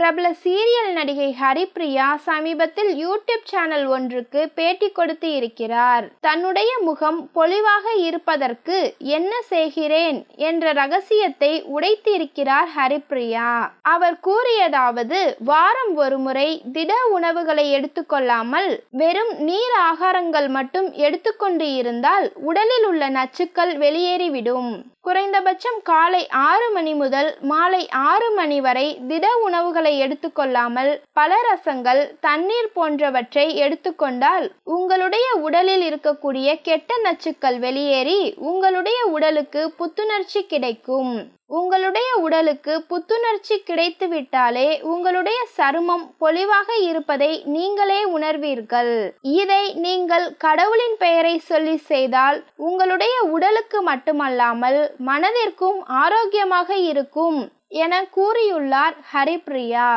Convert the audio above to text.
பிரபல சீரியல் நடிகை ஹரிப்ரியா சமீபத்தில் யூடியூப் சேனல் ஒன்றுக்கு பேட்டி கொடுத்து இருக்கிறார். தன்னுடைய முகம் பொலிவாக இருப்பதற்கு என்ன செய்கிறேன் என்ற ரகசியத்தை உடைத்து இருக்கிறார் ஹரிப்ரியா. அவர் கூறியதாவது வாரம் ஒருமுறை திட உணவுகளை எடுத்துக்கொள்ளாமல் வெறும் நீர் ஆகாரங்கள் மட்டும் எடுத்துக்கொண்டு இருந்தால் உடலில் உள்ள நச்சுக்கள் வெளியேறிவிடும். குறைந்தபட்சம் காலை ஆறு மணி முதல் மாலை ஆறு மணி வரை திட உணவுகளை எடுத்துக்கொள்ளாமல் பல ரசங்கள் தண்ணீர் போன்றவற்றை எடுத்துக்கொண்டால் உங்களுடைய உடலில் இருக்கக்கூடிய கெட்ட நச்சுக்கள் வெளியேறி உங்களுடைய உடலுக்கு புத்துணர்ச்சி கிடைக்கும். உங்களுடைய உடலுக்கு புத்துணர்ச்சி கிடைத்துவிட்டாலே உங்களுடைய சருமம் பொலிவாக இருப்பதை நீங்களே உணர்வீர்கள். இதை நீங்கள் கடவுளின் பெயரை சொல்லி செய்தால் உங்களுடைய உடலுக்கு மட்டுமல்லாமல் மனதிற்கும் ஆரோக்கியமாக இருக்கும் என கூறியுள்ளார் ஹரிப்ரியா.